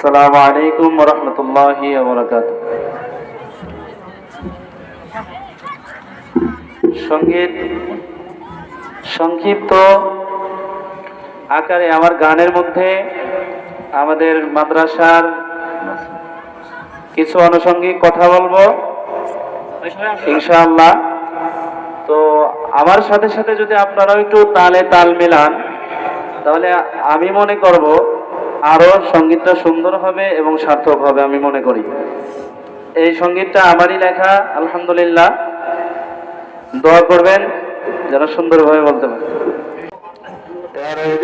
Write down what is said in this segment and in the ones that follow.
আসসালামু আলাইকুম রহমতুল্লাহি ওবরাকাত সংগীত, সংক্ষিপ্ত আকারে আমার গানের মধ্যে আমাদের মাদ্রাসার কিছু আনুষঙ্গিক কথা বলব, ইনশাআল্লাহ। তো আমার সাথে সাথে যদি আপনারাও একটু তালে তাল মেলান, তাহলে আমি মনে করব আরও সঙ্গীতটা সুন্দর হবে এবং সার্থক হবে আমি মনে করি। এই সঙ্গীতটা আমারই লেখা, আলহামদুলিল্লাহ। দোয়া করবেন যেন সুন্দরভাবে বলতে পারে। তেরোই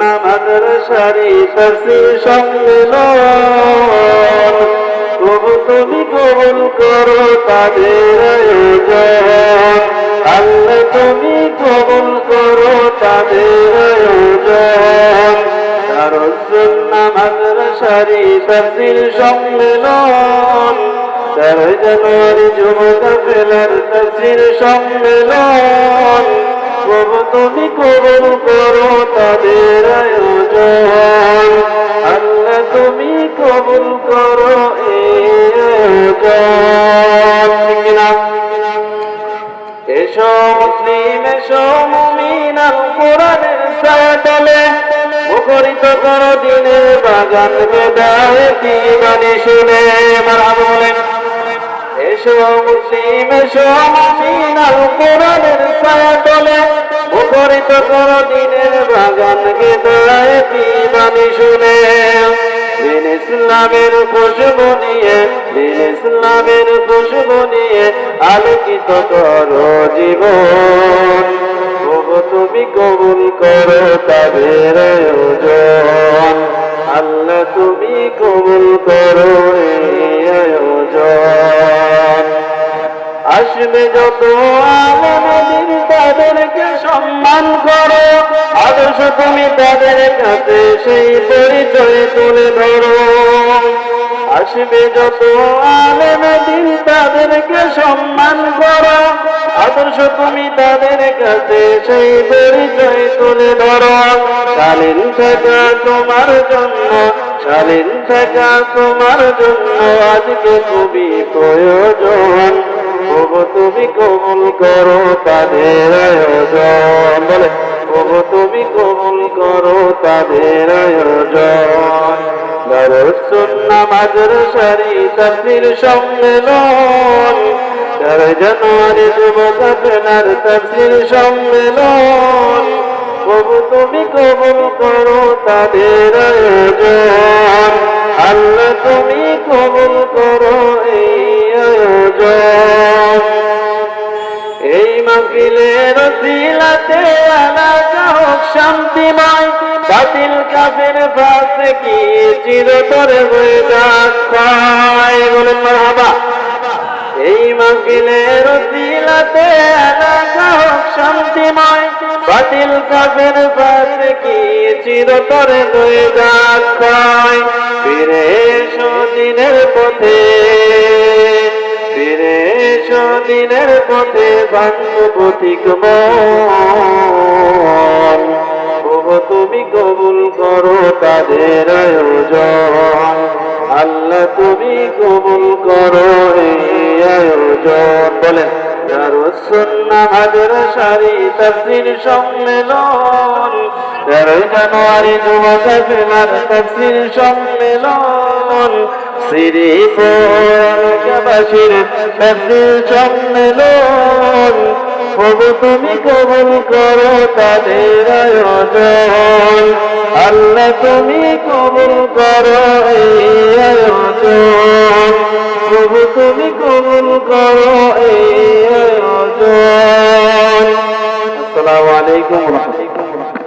দারুসুন্নাহ মাদ্রাসারি তাফসীর সম্মেলন তবু তুমি কবুল করো তাদের আয়োজন। আল্লাহ তুমি কবুল করো তাদের আয়োজন। দারুসুন্নাহ মাদ্রাসারি তাফসীর সম্মেলন তেরোই জানুয়ারি যুব কাফেলার তাফসীর সম্মেলন তুমি কবুল করো এই আয়োজন ঠিক না? এসো মুসলিম, এসো মুমিন আল কোরআনের করো দিনের বাগান বেদায়েতি বাণী শুনে মারহাবা বলেন, এসো মুসলিম, এসো মুমিন আল কোরআনের সায়াতলে মুখরিত করো বাগান বেদায়েতি বাণী শুনে ইসলামের খুশবু নিয়ে দিন ইসলামের খুশবু নিয়ে আলোকিত করো জীবন। তুমি কবুল করো তাদের আয়োজন। আল্লাহ তুমি কবুল করো আয়োজন। আসবে যত আলমদিন তাদেরকে সম্মান করো, আদর্শ তাদের কাছে সেই পরিচয় তুলে ধরো। আসবে যত আলমদিন তাদেরকে সম্মান করো। আদর্শ তুমি তাদের কাছে সেই পরিচয় তুলে ধরো। শালীন থাকা তোমার জন্য, শালীন থাকা তোমার জন্য আজকে খুবই প্রয়োজন। তুমি কবুল করো তাদের আয়োজন। বলে তুমি কবুল করো তাদের আয়োজন। দারুসুন্নাহ মাদ্রাসারি তাফসীর, সম্মেলন। তেরো জানুয়ারি যুব কাফেলার তাফসীর সম্মেলন। প্রভু, তুমি কবুল করো তাদের আয়োজন। আল্লাহ, তুমি কবুল করো এই আয়োজন। এই মাহফিলের এলাকা হোক শান্তিময়, বাতিল কাফের পাশে কি চিরতরে হয়ে যাক? বলেন মারহাবা। এই শান্তিময়, বাতিল কাফের পাশে কি চিরতরে হয়ে ফিরে এসো দিনের পথে। দিনের পথে পথিক তুমি কবুল করো তাদের আয়োজন। আল্লাহ, তুমি কবুল করো এই আয়োজন। বলেন সম্মেলন। তেরোই জানুয়ারি যুব কাফেলার সম্মেলন শ্রীপুরবাসীর তাফসীর সম্মেলন। প্রভু, তুমি কবুল করো তাদের আয়োজন। আল্লাহ, তুমি কবুল করো এই আয়োজন। প্রভু, তুমি কবুল করো এই আয়োজন। আসসালামু আলাইকুম রহমতুল্লাহ।